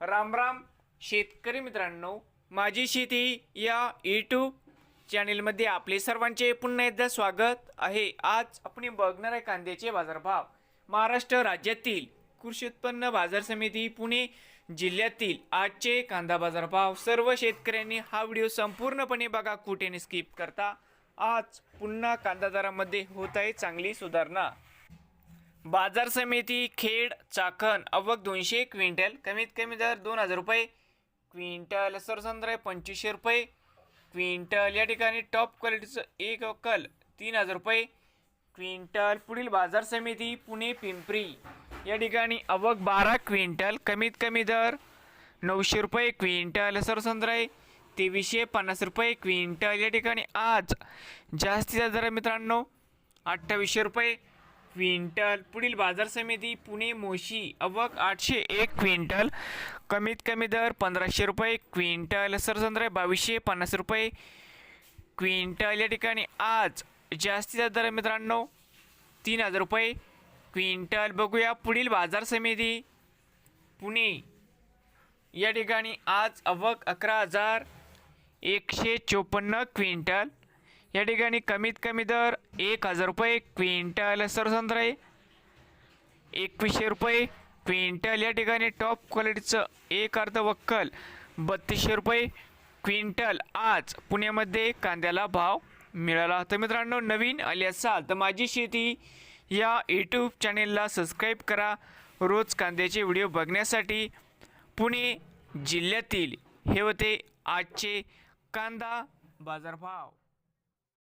राम राम. शेतकरी मित्रांनो माझी शेती या यूट्यूब चॅनेलमध्ये आपले सर्वांचे पुन्हा एकदा स्वागत आहे. आज आपण बघणार आहे कांद्याचे बाजारभाव. महाराष्ट्र राज्यातील कृषी उत्पन्न बाजार समिती पुणे जिल्ह्यातील आजचे कांदा बाजारभाव. सर्व शेतकऱ्यांनी हा व्हिडिओ संपूर्णपणे बघा कुठेने स्किप करता. आज पुन्हा कांदा दरामध्ये होत आहे चांगली सुधारणा. बाजार समिती खेड चाकण अवक दोनशे क्विंटल कमीत कमी दर दोन हजार रुपये. क्विंटल सरसंद्र पंचवीसशे रुपये. क्विंटल या ठिकाणी टॉप क्वालिटीचं एक अक्कल तीन हजार रुपये. क्विंटल पुढील बाजार समिती पुणे पिंपरी. या ठिकाणी अवक बारा क्विंटल कमीत कमी दर नऊशे रुपये. क्विंटल सरसंद्र आहे तेवीसशे पन्नास रुपये. क्विंटल या ठिकाणी आज जास्तीचा दर मित्रांनो अठ्ठावीसशे रुपये. क्विंटल पुढील बाजार समिती पुणे मोशी अवक आठशे एक क्विंटल कमीत कमी दर पंधराशे रुपये क्विंटल सरसंद्र बावीसशे पन्नास रुपये क्विंटल. या ठिकाणी आज जास्तीचा दर मित्रांनो तीन हजार रुपये क्विंटल. बघूया पुढील बाजार समिती पुणे. या ठिकाणी आज अवक अकरा हजार एकशे चोपन्न क्विंटल. या ठिकाणी कमीत कमी दर एक हजार रुपये क्विंटल सरसंत्र आहे एकवीसशे रुपये क्विंटल या ठिकाणी टॉप क्वालिटीचं एक अर्ध वक्कल बत्तीसशे रुपये क्विंटल आज पुण्यामध्ये कांद्याला भाव मिळाला तर मित्रांनो नवीन आले असाल तर माझी शेती या यूट्यूब चॅनेलला सबस्क्राईब करा. रोज कांद्याचे व्हिडिओ बघण्यासाठी पुणे जिल्ह्यातील हे होते आजचे कांदा बाजारभाव.